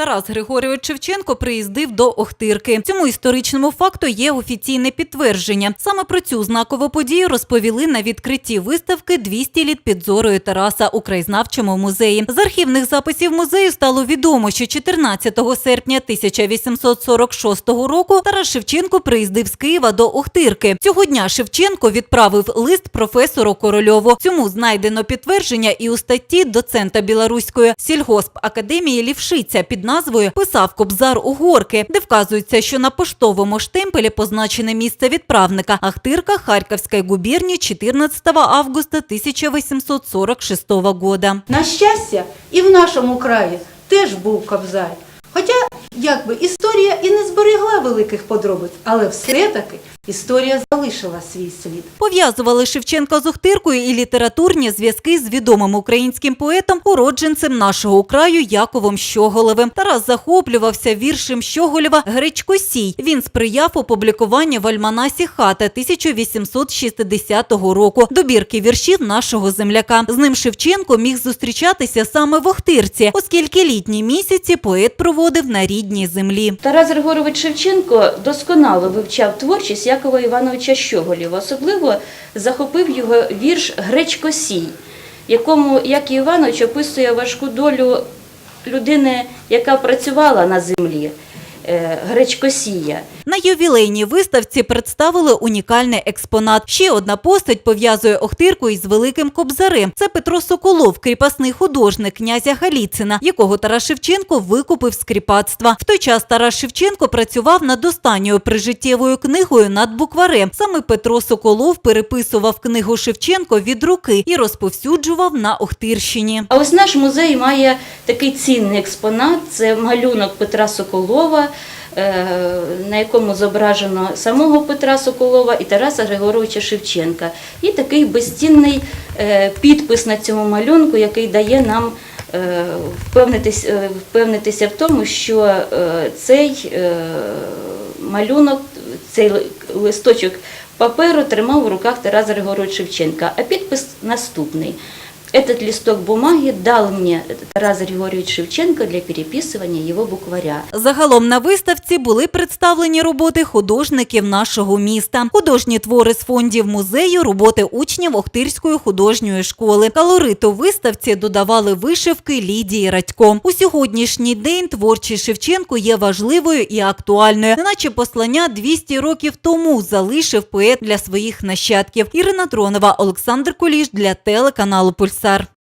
Тарас Григорійович Шевченко приїздив до Охтирки. Цьому історичному факту є офіційне підтвердження. Саме про цю знакову подію розповіли на відкритті виставки «200 літ під зорою Тараса у краєзнавчому музеї. З архівних записів музею стало відомо, що 14 серпня 1846 року Тарас Шевченко приїздив з Києва до Охтирки. Цього дня Шевченко відправив лист професору Корольову. Цьому знайдено підтвердження і у статті доцента Білоруської сільгоспакадемії Лівшиця під назвою Писав Кобзар Угорки, де вказується, що на поштовому штемпелі позначене місце відправника Ахтирка Харківської губернії 14 августа 1846 года. На щастя, і в нашому краї теж був кобзар. Хоча, якби історія і не зберегла великих подробиць, але все-таки історія залишила свій слід. Пов'язували Шевченка з Охтиркою і літературні зв'язки з відомим українським поетом, уродженцем нашого краю Яковом Щоголевим. Тарас захоплювався віршем Щоголєва Гречкосій. Він сприяв опублікуванню в альманасі Хата 1860 року. Добірки віршів нашого земляка. З ним Шевченко міг зустрічатися саме в Охтирці, оскільки літні місяці поет проводив на рідній землі. Тарас Григорович Шевченко досконало вивчав творчість Якова Івановича Щоголєва. Особливо захопив його вірш Гречкосій, якому Яків Іванович описує важку долю людини, яка працювала на землі. Е, Гречкосія. На ювілейній виставці представили унікальний експонат. Ще одна постать пов'язує Охтирку із великим кобзарем. Це Петро Соколов, кріпасний художник князя Галіцина, якого Тарас Шевченко викупив з кріпацтва. В той час Тарас Шевченко працював над останньою прижиттєвою книгою над букварем. Саме Петро Соколов переписував книгу Шевченко від руки і розповсюджував на Охтирщині. А ось наш музей має такий цінний експонат це малюнок Петра Соколова, на якому зображено самого Петра Соколова і Тараса Григоровича Шевченка. І такий безцінний е, підпис на цьому малюнку, який дає нам е, впевнитись, е, впевнитися в тому, що е, цей е, малюнок, цей листочок паперу тримав в руках Тарас Григорович Шевченка. А підпис наступний. Этот листок бумаги дал мне Тарас Григорьевич Шевченко для переписывания его букваря. Загалом на виставці були представлені роботи художників нашого міста, художні твори з фондів музею, роботи учнів Охтирської художньої школи. Калориту виставці додавали вишивки Лідії Радько. У сьогоднішній день творчість Шевченко є важливою і актуальною, неначе послання 200 років тому залишив поет для своїх нащадків. Ірина Тронова, Олександр Куліш для телеканалу besar.